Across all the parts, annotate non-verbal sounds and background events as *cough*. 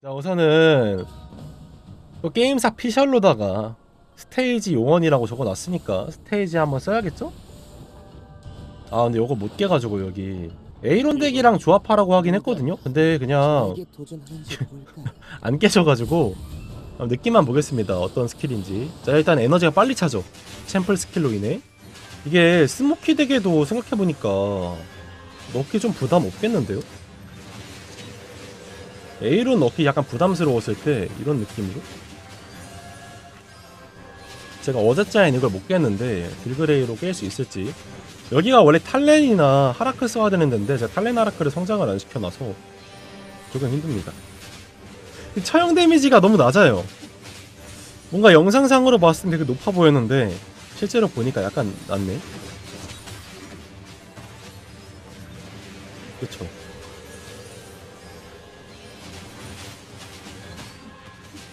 자 우선은 또 게임사 피셜로다가 스테이지 요원이라고 적어놨으니까 스테이지 한번 써야겠죠? 아 근데 요거 못 깨가지고 여기 에이론 덱이랑 조합하라고 하긴 했거든요 근데 그냥? *laughs* 안 깨져가지고 느낌만 보겠습니다 어떤 스킬인지 자 일단 에너지가 빨리 차죠 챔플 스킬로 인해 이게 스모키 덱에도 생각해보니까 넣기 좀 부담 없겠는데요? 에이론 넣기 약간 부담스러웠을 때 이런 느낌으로? 제가 어제자엔 이걸 못 깼는데 딜그레이로 깰 수 있을지. 여기가 원래 탈렌이나 하라크 써야 되는 데인데 제가 탈렌 하라크를 성장을 안 시켜놔서 조금 힘듭니다. 이 처형 데미지가 너무 낮아요. 뭔가 영상상으로 봤을 때 되게 높아 보였는데 실제로 보니까 약간 낮네. 그쵸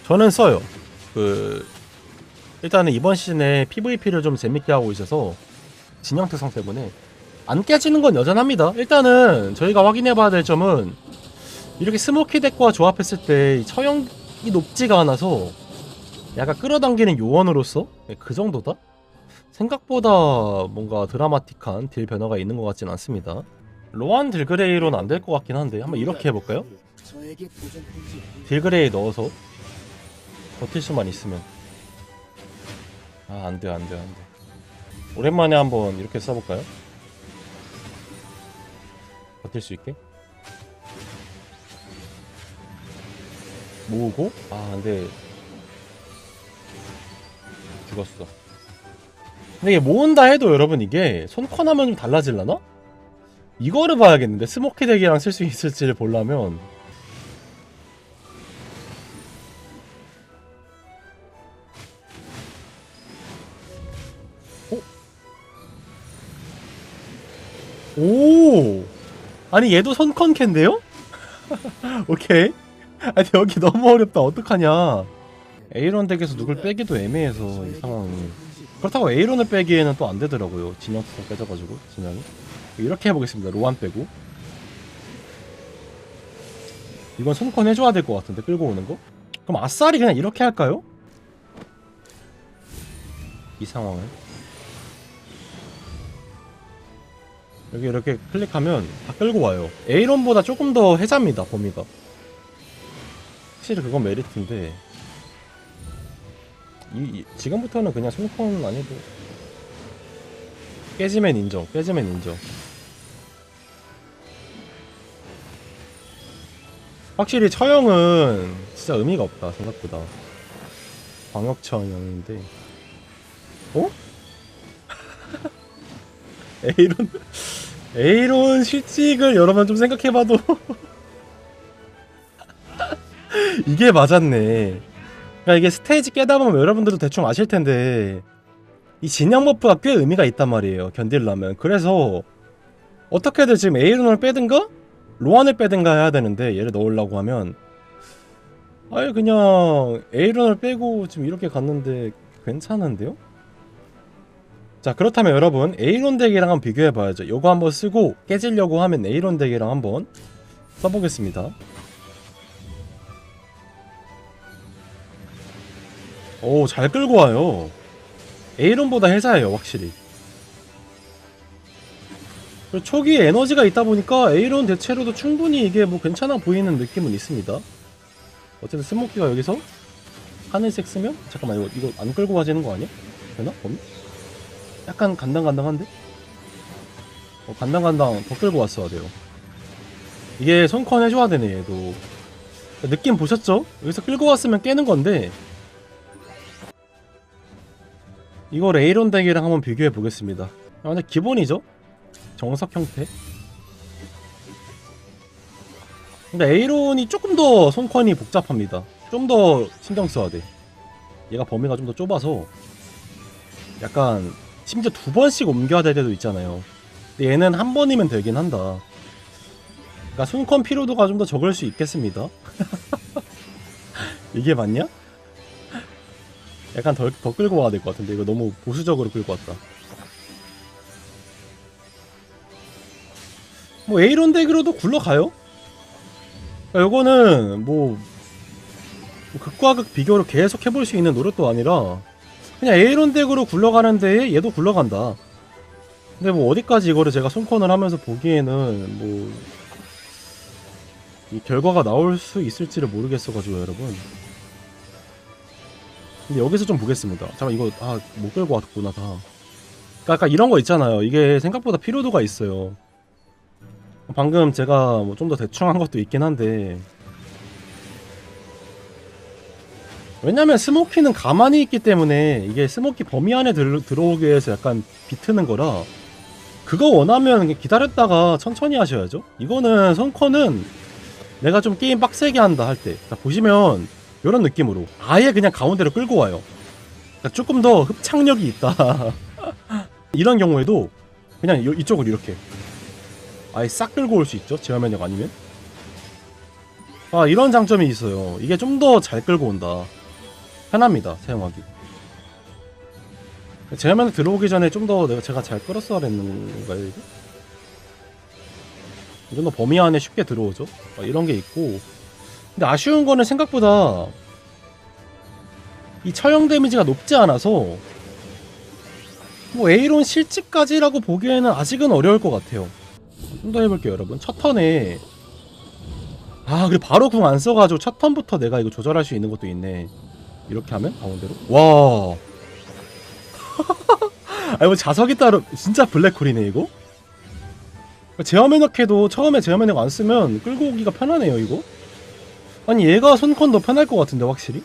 저는 써요 그 일단은 이번 시즌에 PVP를 좀 재밌게 하고 있어서 진영 특성 때문에 안 깨지는 건 여전합니다 일단은 저희가 확인해 봐야 될 점은 이렇게 스모키 덱과 조합했을 때이 처형이 높지가 않아서 약간 끌어당기는 요원으로서 네, 그 정도다? 생각보다 뭔가 드라마틱한 딜 변화가 있는 것 같진 않습니다. 로안 딜그레이로는 안 될 것 같긴 한데 한번 이렇게 해볼까요? 딜그레이 넣어서 버틸 수만 있으면. 아 안돼 안돼 안돼 오랜만에 한번 이렇게 써볼까요? 버틸 수 있게? 모으고? 아 근데 죽었어. 근데 이게 모은다 해도 여러분 이게 손컨 하면 좀 달라질라나? 이거를 봐야겠는데 스모키 덱이랑 쓸 수 있을지를 보려면 오! 아니 얘도 손컨캔데요? *laughs* 오케이. 아니 여기 너무 어렵다. 어떡하냐. 에이론 덱에서 누굴 빼기도 애매해서 이 상황이. 그렇다고 에이론을 빼기에는 또 안 되더라고요. 진영 특성 빼져가지고 진영이. 이렇게 해보겠습니다. 로안 빼고. 이건 손컨 해줘야 될 것 같은데 끌고 오는 거? 그럼 아싸리 그냥 이렇게 할까요? 이 상황을 여기 이렇게 클릭하면 다 끌고 와요. 에이론보다 조금 더 해자입니다 범위가. 확실히 그건 메리트인데 이, 이- 지금부터는 그냥 안 해도 깨지면 인정 깨지면 인정. 확실히 처형은 진짜 의미가 없다 생각보다. 광역 처형인데. 어? *laughs* 에이론 에이론 실직을 여러분 좀 생각해봐도 *laughs* 이게 맞았네. 그러니까 이게 스테이지 깨다 보면 여러분들도 대충 아실 텐데 이 진영 버프가 꽤 의미가 있단 말이에요. 견딜라면. 그래서 어떻게든 지금 에이론을 빼든가 로안을 빼든가 해야 되는데 얘를 넣으려고 하면 아예 그냥 에이론을 빼고 지금 이렇게 갔는데 괜찮은데요? 자 그렇다면 여러분 에이론 덱이랑 한번 비교해 봐야죠 요거 한번 쓰고 깨지려고 하면 에이론 덱이랑 한번 써보겠습니다 오 잘 끌고 와요 에이론보다 해자예요 확실히 초기에 에너지가 있다 보니까 에이론 대체로도 충분히 이게 뭐 괜찮아 보이는 느낌은 있습니다 어쨌든 스모키가 여기서 하늘색 쓰면 잠깐만 이거 이거 안 끌고 가지는 거 아니야? 되나? 범위? 약간 간당간당한데? 어, 간당간당 더 끌고 왔어야 돼요. 이게 손컨 해줘야 되네, 얘도. 느낌 보셨죠? 여기서 끌고 왔으면 깨는 건데, 이걸 에이론 덱이랑 한번 비교해 보겠습니다. 아, 근데 기본이죠? 정석 형태. 근데 에이론이 조금 더 손컨이 복잡합니다. 좀 더 신경 써야 돼. 얘가 범위가 좀 더 좁아서 약간 심지어 두 번씩 옮겨야 될 때도 있잖아요. 근데 얘는 한 번이면 되긴 한다. 그러니까 손컨 피로도가 좀 더 적을 수 있겠습니다. *laughs* 이게 맞냐? 약간 덜, 더 끌고 와야 될 것 같은데 이거 너무 보수적으로 끌고 왔다. 뭐 에이론 덱으로도 굴러가요. 그러니까 요거는 뭐 뭐 극과 극 비교로 계속 해볼 수 있는 노릇도 아니라 그냥 에이론 덱으로 굴러가는데 얘도 굴러간다. 근데 뭐 어디까지 이거를 제가 손컨을 하면서 보기에는 뭐 이 결과가 나올 수 있을지를 모르겠어가지고 여러분. 근데 여기서 좀 보겠습니다. 잠깐 이거 아 못 끌고 왔구나 다. 그러니까 약간 이런 거 있잖아요. 이게 생각보다 피로도가 있어요. 방금 제가 뭐 좀 더 대충 한 것도 있긴 한데 왜냐면 스모키는 가만히 있기 때문에 이게 스모키 범위 안에 들, 들어오기 위해서 약간 비트는 거라 그거 원하면 기다렸다가 천천히 하셔야죠. 이거는 선커는 내가 좀 게임 빡세게 한다 할 때. 자, 보시면 이런 느낌으로 아예 그냥 가운데로 끌고 와요. 그러니까 조금 더 흡착력이 있다. *laughs* 이런 경우에도 그냥 요- 이쪽으로 이렇게 아예 싹 끌고 올 수 있죠. 제어 면역 아니면. 아 이런 장점이 있어요. 이게 좀 더 잘 끌고 온다. 편합니다 사용하기. 제어 면역 들어오기 전에 좀 더 내가 제가 잘 끌었어야 했는 건가요 이게? 이 정도 범위 안에 쉽게 들어오죠. 아, 이런 게 있고. 근데 아쉬운 거는 생각보다 이 처형 데미지가 높지 않아서 뭐 에이론 실직까지라고 보기에는 아직은 어려울 것 같아요. 좀 더 해볼게요, 여러분. 첫 턴에 아, 그리고 바로 궁 안 써가지고 첫 턴부터 내가 이거 조절할 수 있는 것도 있네. 이렇게 하면 가운데로. 와. *laughs* 아니 뭐 자석이 따로 진짜 블랙홀이네 이거. 제어 면역해도 처음에 제어 면역 안 쓰면 끌고 오기가 편하네요 이거. 아니 얘가 손컨 더 편할 것 같은데 확실히.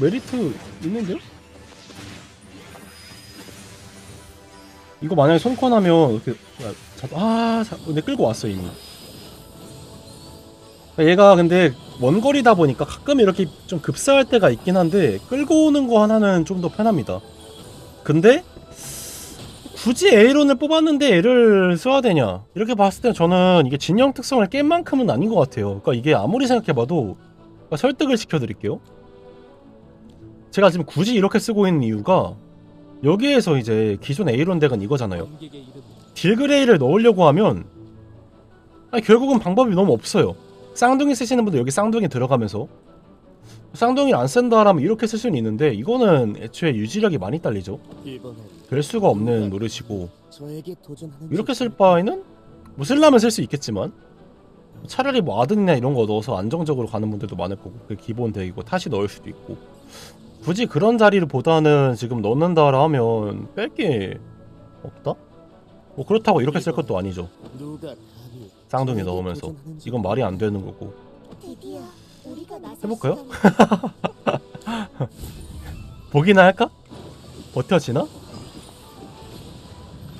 메리트 있는데요? 이거 만약에 손컨 하면 이렇게 아, 자, 근데 끌고 왔어 이미. 얘가 근데 먼 거리다 보니까 가끔 이렇게 좀 급사할 때가 있긴 한데 끌고 오는 거 하나는 좀 더 편합니다. 근데 굳이 에이론을 뽑았는데 얘를 써야 되냐 이렇게 봤을 때 저는 이게 진영 특성을 깬 만큼은 아닌 것 같아요. 그러니까 이게 아무리 생각해봐도 그러니까 설득을 시켜드릴게요. 제가 지금 굳이 이렇게 쓰고 있는 이유가 여기에서 이제 기존 에이론 덱은 이거잖아요. 딜그레이를 넣으려고 하면 결국은 방법이 너무 없어요. 쌍둥이 쓰시는 분들 여기 쌍둥이 들어가면서 쌍둥이를 안 쓴다라면 이렇게 쓸 수는 있는데 이거는 애초에 유지력이 많이 딸리죠. 될 수가 없는 노릇이고 이렇게 쓸 바에는 뭐 쓸라면 쓸 수 있겠지만 차라리 뭐 아든이나 이런 거 넣어서 안정적으로 가는 분들도 많을 거고 그 기본 덱이고 다시 넣을 수도 있고 굳이 그런 자리를 보다는 지금 넣는다라 하면 뺄 게 없다? 뭐 그렇다고 이렇게 쓸 것도 아니죠 쌍둥이 넣으면서 이건 말이 안 되는 거고 해볼까요? *laughs* 보기나 할까? 버텨지나?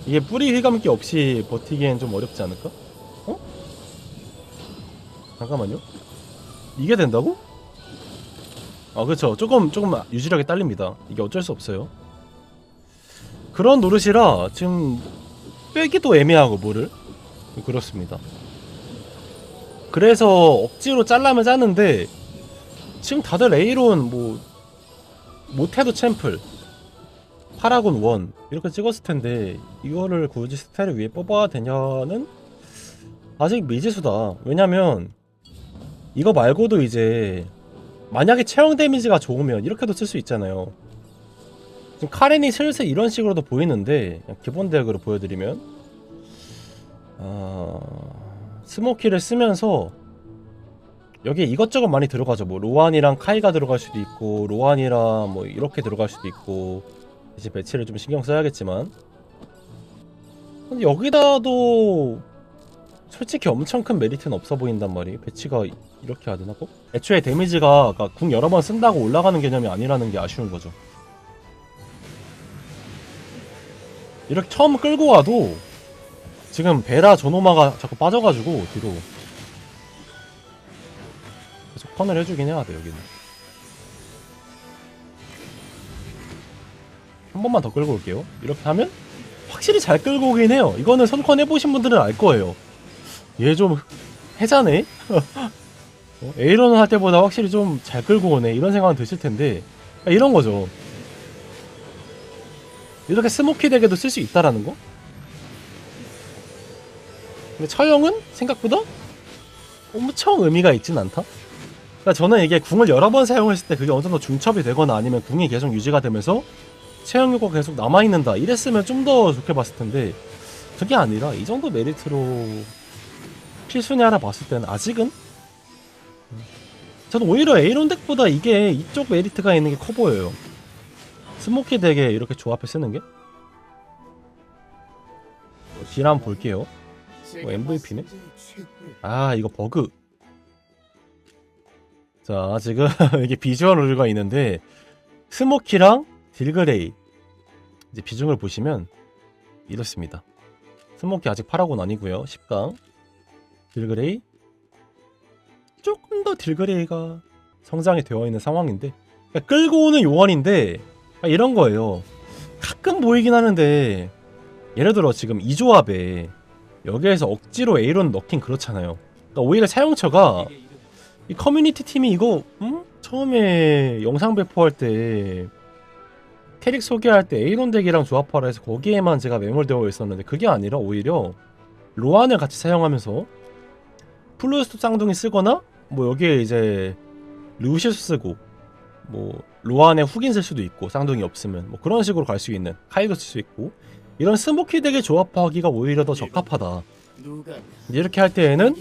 이게 뿌리 휘감기 없이 버티기엔 좀 어렵지 않을까? 어? 잠깐만요. 이게 된다고? 아 그렇죠. 조금 조금 유지력이 딸립니다. 이게 어쩔 수 없어요. 그런 노릇이라 지금 빼기도 애매하고 뭐를 그렇습니다. 그래서 억지로 잘라면 짜는데 지금 다들 에이론 뭐 못해도 챔플 파라곤 1 이렇게 찍었을 텐데 이거를 굳이 스타일을 위해 뽑아야 되냐는 아직 미지수다 왜냐면 이거 말고도 이제 만약에 체형 데미지가 좋으면 이렇게도 쓸 수 있잖아요 지금 카렌이 슬슬 이런 식으로도 보이는데 기본 덱으로 보여드리면 아... 스모키를 쓰면서 여기에 이것저것 많이 들어가죠. 뭐 로안이랑 카이가 들어갈 수도 있고 로안이랑 뭐 이렇게 들어갈 수도 있고 이제 배치를 좀 신경 써야겠지만 근데 여기다도 솔직히 엄청 큰 메리트는 없어 보인단 말이에요. 배치가 이- 이렇게 해야 되나 꼭? 애초에 데미지가 그러니까 궁 여러 번 쓴다고 올라가는 개념이 아니라는 게 아쉬운 거죠. 이렇게 처음 끌고 와도 지금 베라 저노마가 자꾸 빠져가지고 뒤로. 계속 턴을 해주긴 해야 돼 여기는. 한 번만 더 끌고 올게요. 이렇게 하면 확실히 잘 끌고 오긴 해요. 이거는 선컨 해보신 분들은 알 거예요. 얘 좀 해자네? *laughs* 어, 에이런을 할 때보다 확실히 좀 잘 끌고 오네. 이런 생각은 드실 텐데. 아, 이런 거죠. 이렇게 스모키 덱에도 쓸 수 있다라는 거 근데 처형은 생각보다 엄청 의미가 있진 않다? 그러니까 저는 이게 궁을 여러 번 사용했을 때 그게 어느 정도 중첩이 되거나 아니면 궁이 계속 유지가 되면서 체형 효과가 계속 남아있는다 이랬으면 좀 더 좋게 봤을 텐데 그게 아니라 이 정도 메리트로 필수냐라 봤을 때는 아직은 저는 오히려 에이론 덱보다 이게 이쪽 메리트가 있는 게 커 보여요. 스모키 덱에 이렇게 조합해 쓰는 게. 어, 딜 한번 볼게요 뭐 MVP네? 아 이거 버그. 자 지금 *laughs* 이게 비주얼 오류가 있는데 스모키랑 딜그레이. 이제 비중을 보시면 이렇습니다. 스모키 아직 8하고는 아니고요. 10강. 딜그레이. 조금 더 딜그레이가 성장이 되어 있는 상황인데 그러니까 끌고 오는 요원인데 아, 이런 거예요. 가끔 보이긴 하는데 예를 들어 지금 이 조합에 여기에서 억지로 에이론 넣긴 그렇잖아요. 그러니까 오히려 사용처가 이 커뮤니티 팀이 이거 음? 처음에 영상 배포할 때 캐릭 소개할 때 에이론 덱이랑 조합하라 해서 거기에만 제가 매몰되어 있었는데 그게 아니라 오히려 로안을 같이 사용하면서 플루스톱 쌍둥이 쓰거나 뭐 여기에 이제 루시스 쓰고 뭐 로안에 훅인 쓸 수도 있고 쌍둥이 없으면 뭐 그런 식으로 갈 수 있는 카이도 쓸 수 있고 이런 스모키 덱을 조합하기가 오히려 더 적합하다. 이렇게 할 때에는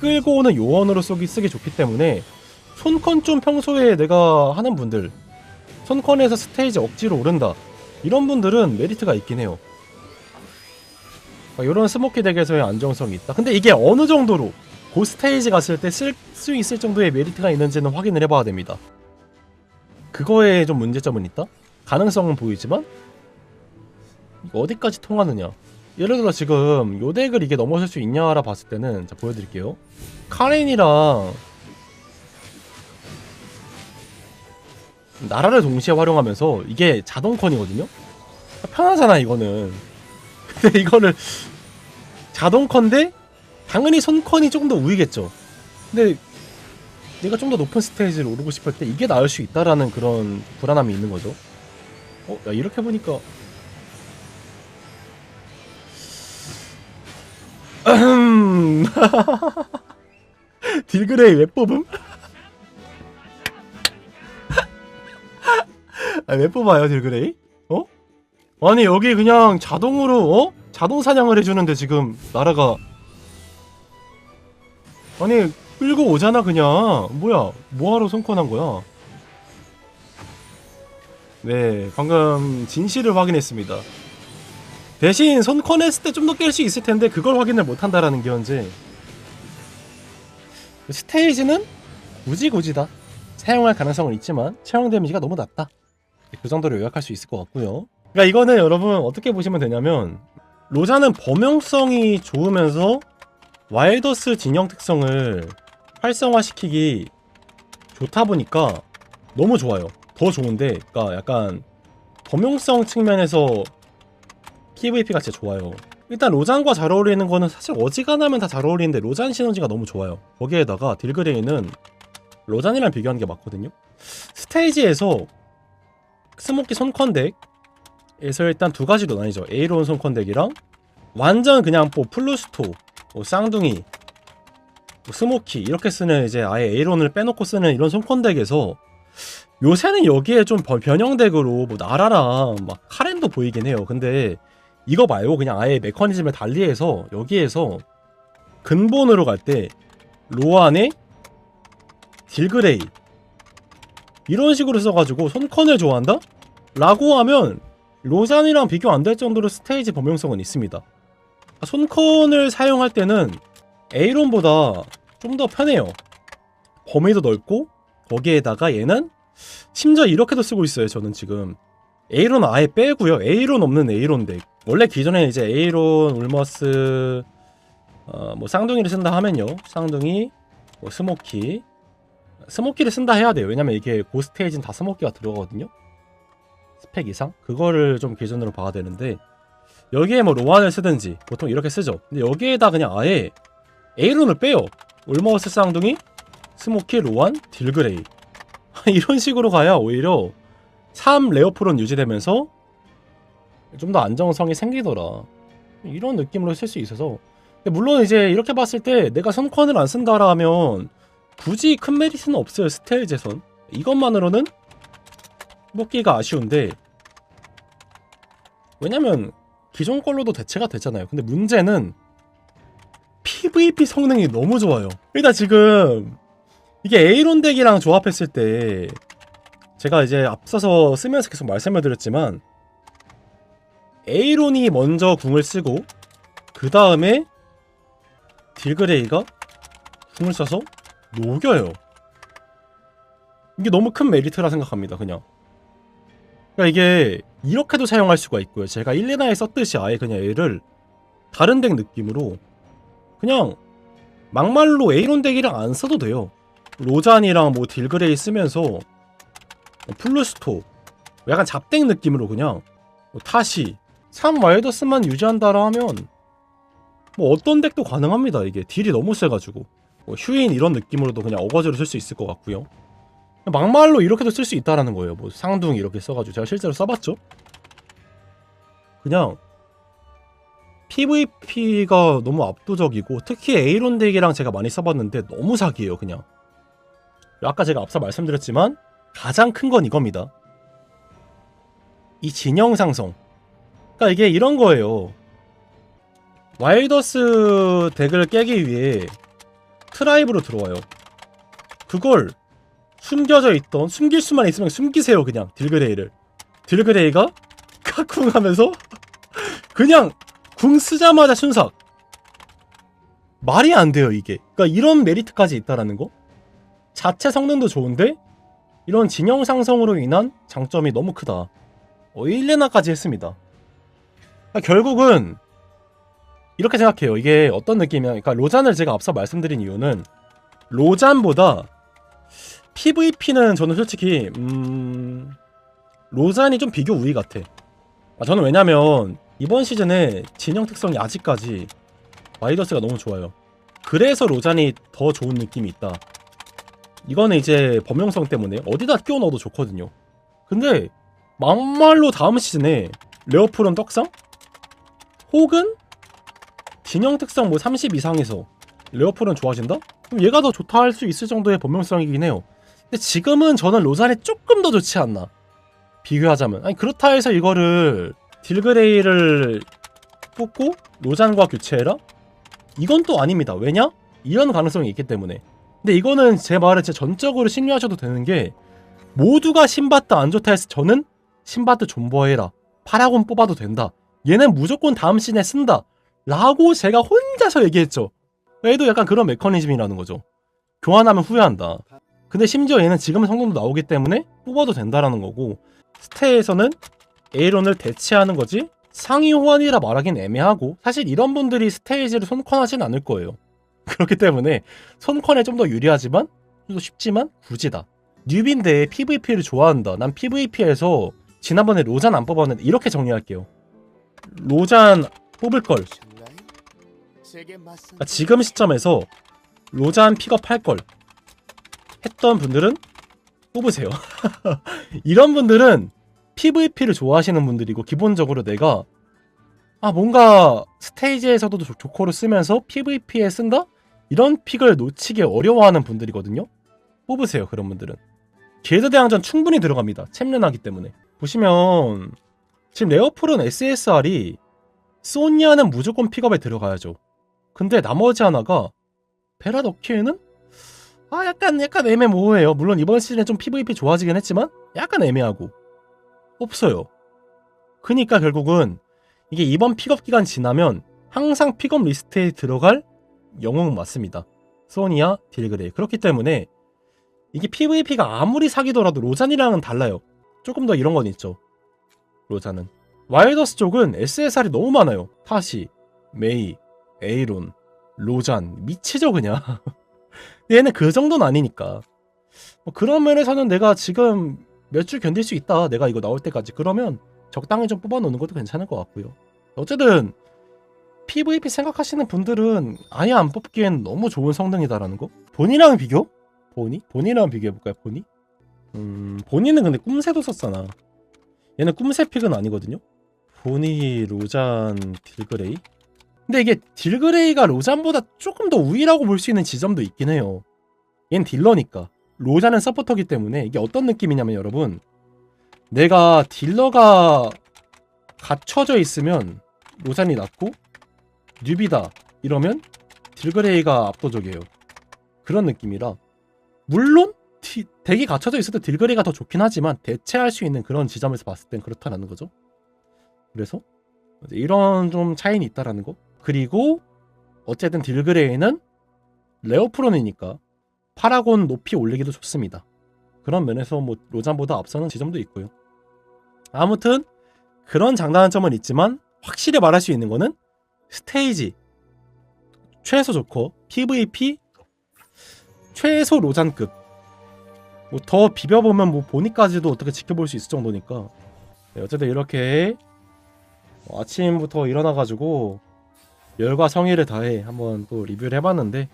끌고 오는 요원으로 쓰기, 쓰기 좋기 때문에 손컨 좀 평소에 내가 하는 분들 손컨에서 스테이지 억지로 오른다. 이런 분들은 메리트가 있긴 해요. 이런 스모키 덱에서의 안정성이 있다. 근데 이게 어느 정도로 그 스테이지 갔을 때 쓸 수 있을 정도의 메리트가 있는지는 확인을 해봐야 됩니다. 그거에 좀 문제점은 있다? 가능성은 보이지만 이거 어디까지 통하느냐. 예를 들어 지금 요 덱을 이게 넘어설 수 있냐라 봤을 때는 자 보여드릴게요. 카렌이랑 나라를 동시에 활용하면서 이게 자동컨이거든요? 편하잖아 이거는. *laughs* 근데 이거를 자동컨데 당연히 손컨이 조금 더 우위겠죠. 근데 내가 좀 더 높은 스테이지를 오르고 싶을 때 이게 나을 수 있다라는 그런 불안함이 있는 거죠. 어? 야 이렇게 보니까 *laughs* 딜그레이 왜 뽑음? *laughs* 아, 왜 뽑아요 딜그레이? 어? 아니 여기 그냥 자동으로 어? 자동 사냥을 해주는데 지금 나라가 아니 끌고 오잖아 그냥 뭐야 뭐하러 손권한 거야 네 방금 진실을 확인했습니다 대신 손컨 했을 때 좀 더 깰 수 있을 텐데 그걸 확인을 못 한다라는 게 현재. 스테이지는 굳이 굳이다. 사용할 가능성은 있지만 체형 데미지가 너무 낮다. 그 정도로 요약할 수 있을 것 같고요. 그러니까 이거는 여러분 어떻게 보시면 되냐면 로자는 범용성이 좋으면서 와일더스 진영 특성을 활성화시키기 좋다 보니까 너무 좋아요. 더 좋은데 그러니까 약간 범용성 측면에서 PVP가 진짜 좋아요. 일단 로잔과 잘 어울리는 거는 사실 어지간하면 다 잘 어울리는데 로잔 시너지가 너무 좋아요. 거기에다가 딜그레이는 로잔이랑 비교하는 게 맞거든요. 스테이지에서 스모키 손컨덱에서 일단 두 가지로 나뉘죠. 에이론 손컨덱이랑 완전 그냥 뭐 플루스토, 뭐 쌍둥이, 뭐 스모키 이렇게 쓰는 이제 아예 에이론을 빼놓고 쓰는 이런 손컨덱에서 요새는 여기에 좀 변- 변형덱으로 뭐 나라랑 막 카렌도 보이긴 해요. 근데 이거 말고 그냥 아예 메커니즘을 달리해서 여기에서 근본으로 갈 때 로안의 딜그레이 이런 식으로 써가지고 손컨을 좋아한다? 라고 하면 로잔이랑 비교 안 될 정도로 스테이지 범용성은 있습니다. 손컨을 사용할 때는 에이론보다 좀 더 편해요. 범위도 넓고 거기에다가 얘는 심지어 이렇게도 쓰고 있어요. 저는 지금 에이론 아예 빼고요. 에이론 없는 에이론 덱. 원래 기존에 이제 에이론, 울머스, 어, 뭐 쌍둥이를 쓴다 하면요. 쌍둥이, 뭐 스모키. 스모키를 쓴다 해야 돼요. 왜냐면 이게 고스테이지는 다 스모키가 들어가거든요. 스펙 이상? 그거를 좀 기준으로 봐야 되는데 여기에 뭐 로안을 쓰든지 보통 이렇게 쓰죠. 근데 여기에다 그냥 아예 에이론을 빼요. 울머스 쌍둥이, 스모키, 로안, 딜그레이. *laughs* 이런 식으로 가야 오히려 3 레어풀은 유지되면서 좀 더 안정성이 생기더라. 이런 느낌으로 쓸 수 있어서. 물론 이제 이렇게 봤을 때 내가 손컨을 안 쓴다라 하면 굳이 큰 메리트는 없어요 스테이지에선 이것만으로는 먹기가 아쉬운데 왜냐면 기존 걸로도 대체가 되잖아요 근데 문제는 PVP 성능이 너무 좋아요 일단 지금 이게 에이론 덱이랑 조합했을 때 제가 이제 앞서서 쓰면서 계속 말씀을 드렸지만 에이론이 먼저 궁을 쓰고 그 다음에 딜그레이가 궁을 써서 녹여요. 이게 너무 큰 메리트라 생각합니다. 그냥. 그러니까 이게 이렇게도 사용할 수가 있고요. 제가 1레나에 썼듯이 아예 그냥 얘를 다른 덱 느낌으로 그냥 막말로 에이론 덱이랑 안 써도 돼요. 로잔이랑 뭐 딜그레이 쓰면서 뭐 플루스토 약간 잡덱 느낌으로 그냥 뭐 타시 참 와이더스만 유지한다라 하면 뭐 어떤 덱도 가능합니다. 이게 딜이 너무 세가지고 뭐 휴인 이런 느낌으로도 그냥 어거지로 쓸 수 있을 것 같고요. 막말로 이렇게도 쓸 수 있다라는 거예요. 뭐 상둥 이렇게 써가지고 제가 실제로 써봤죠. 그냥 PVP가 너무 압도적이고 특히 에이론 덱이랑 제가 많이 써봤는데 너무 사기예요. 그냥 아까 제가 앞서 말씀드렸지만 가장 큰 건 이겁니다. 이 진영 상성. 그러니까 이게 이런 거예요. 와일더스 덱을 깨기 위해 트라이브로 들어와요. 그걸 숨겨져 있던 숨길 수만 있으면 숨기세요 그냥 딜그레이를. 딜그레이가 *laughs* 카쿵 하면서 *laughs* 그냥 궁 쓰자마자 순삭. 말이 안 돼요 이게. 그러니까 이런 메리트까지 있다라는 거. 자체 성능도 좋은데 이런 진영 상성으로 인한 장점이 너무 크다. 어, 1레나까지 했습니다. 그러니까 결국은 이렇게 생각해요. 이게 어떤 느낌이냐. 그러니까 로잔을 제가 앞서 말씀드린 이유는 로잔보다 PVP는 저는 솔직히 음 로잔이 좀 비교 우위 같아. 아, 저는 왜냐면 이번 시즌에 진영 특성이 아직까지 와이더스가 너무 좋아요. 그래서 로잔이 더 좋은 느낌이 있다. 이거는 이제 범용성 때문에 어디다 끼워 넣어도 좋거든요. 근데 막말로 다음 시즌에 레어풀은 떡상? 혹은 진영 특성 뭐 30 이상에서 레어풀은 좋아진다? 그럼 얘가 더 좋다 할 수 있을 정도의 범용성이긴 해요. 근데 지금은 저는 로잔이 조금 더 좋지 않나. 비교하자면. 아니 그렇다 해서 이거를 딜그레이를 뽑고 로잔과 교체해라? 이건 또 아닙니다. 왜냐? 이런 가능성이 있기 때문에. 근데 이거는 제 말을 진짜 전적으로 신뢰하셔도 되는 게 모두가 신바트 안 좋다 해서 저는 신바트 존버해라. 파라곤 뽑아도 된다. 얘는 무조건 다음 시즌에 쓴다. 라고 제가 혼자서 얘기했죠. 얘도 약간 그런 메커니즘이라는 거죠. 교환하면 후회한다. 근데 심지어 얘는 지금 성능도 나오기 때문에 뽑아도 된다라는 거고 스테에서는 에이론을 대체하는 거지 상위 호환이라 말하긴 애매하고 사실 이런 분들이 스테이지를 손컨하진 않을 거예요. *laughs* 그렇기 때문에 손컨에 좀 더 유리하지만 좀 더 쉽지만 굳이다. 뉴비인데 PVP를 좋아한다. 난 PVP에서 지난번에 로잔 안 뽑았는데 이렇게 정리할게요. 로잔 뽑을 걸. 그러니까 지금 시점에서 로잔 픽업할 걸 했던 분들은 뽑으세요. *laughs* 이런 분들은 PVP를 좋아하시는 분들이고 기본적으로 내가 아 뭔가 스테이지에서도 조- 조커를 쓰면서 PVP에 쓴다? 이런 픽을 놓치기 어려워하는 분들이거든요. 뽑으세요 그런 분들은. 길드 대항전 충분히 들어갑니다. 챔련하기 때문에. 보시면 지금 레어풀은 SSR이 소니아는 무조건 픽업에 들어가야죠. 근데 나머지 하나가 베라 넣기에는 아 약간 약간 애매모호해요. 물론 이번 시즌에 좀 PVP 좋아지긴 했지만 약간 애매하고 없어요. 그니까 결국은 이게 이번 픽업 기간 지나면 항상 픽업 리스트에 들어갈 영웅 맞습니다. 소니아, 딜그레이. 그렇기 때문에 이게 PVP가 아무리 사기더라도 로잔이랑은 달라요. 조금 더 이런 건 있죠. 로잔은. 와일더스 쪽은 SSR이 너무 많아요. 타시, 메이, 에이론, 로잔. 미치죠 그냥. *laughs* 얘는 그 정도는 아니니까. 뭐 그런 면에서는 내가 지금 몇 주 견딜 수 있다. 내가 이거 나올 때까지. 그러면 적당히 좀 뽑아놓는 것도 괜찮을 것 같고요. 어쨌든 PVP 생각하시는 분들은 아예 안 뽑기엔 너무 좋은 성능이다라는 거. 본이랑 비교? 본이? 본이랑 비교해볼까요? 본이? 음, 본이는 근데 꿈새도 썼잖아. 얘는 꿈새 픽은 아니거든요. 본이, 로잔, 딜그레이. 근데 이게 딜그레이가 로잔보다 조금 더 우위라고 볼 수 있는 지점도 있긴 해요. 얜 딜러니까 로자는 서포터기 때문에 이게 어떤 느낌이냐면 여러분 내가 딜러가 갖춰져 있으면 로잔이 낫고 뉴비다. 이러면 딜그레이가 압도적이에요. 그런 느낌이라. 물론 디- 덱이 갖춰져 있어도 딜그레이가 더 좋긴 하지만 대체할 수 있는 그런 지점에서 봤을 땐 그렇다라는 거죠. 그래서 이런 좀 차이는 있다라는 거. 그리고 어쨌든 딜그레이는 레어프론이니까 파라곤 높이 올리기도 좋습니다. 그런 면에서 뭐 로잔보다 앞서는 지점도 있고요. 아무튼 그런 장단점은 있지만 확실히 말할 수 있는 거는 스테이지. 최소 좋고 PVP 최소 로잔급. 뭐 더 비벼보면 뭐 보니까지도 어떻게 지켜볼 수 있을 정도니까. 네, 어쨌든 이렇게 어, 아침부터 일어나가지고 열과 성의를 다해 한번 또 리뷰를 해봤는데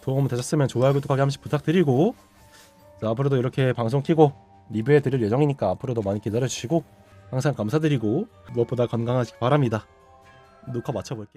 도움 되셨으면 좋아요 구독하기 한 번씩 부탁드리고 자, 앞으로도 이렇게 방송 키고 리뷰해 드릴 예정이니까 앞으로도 많이 기다려주시고 항상 감사드리고 무엇보다 건강하시기 바랍니다 녹화 마쳐볼게요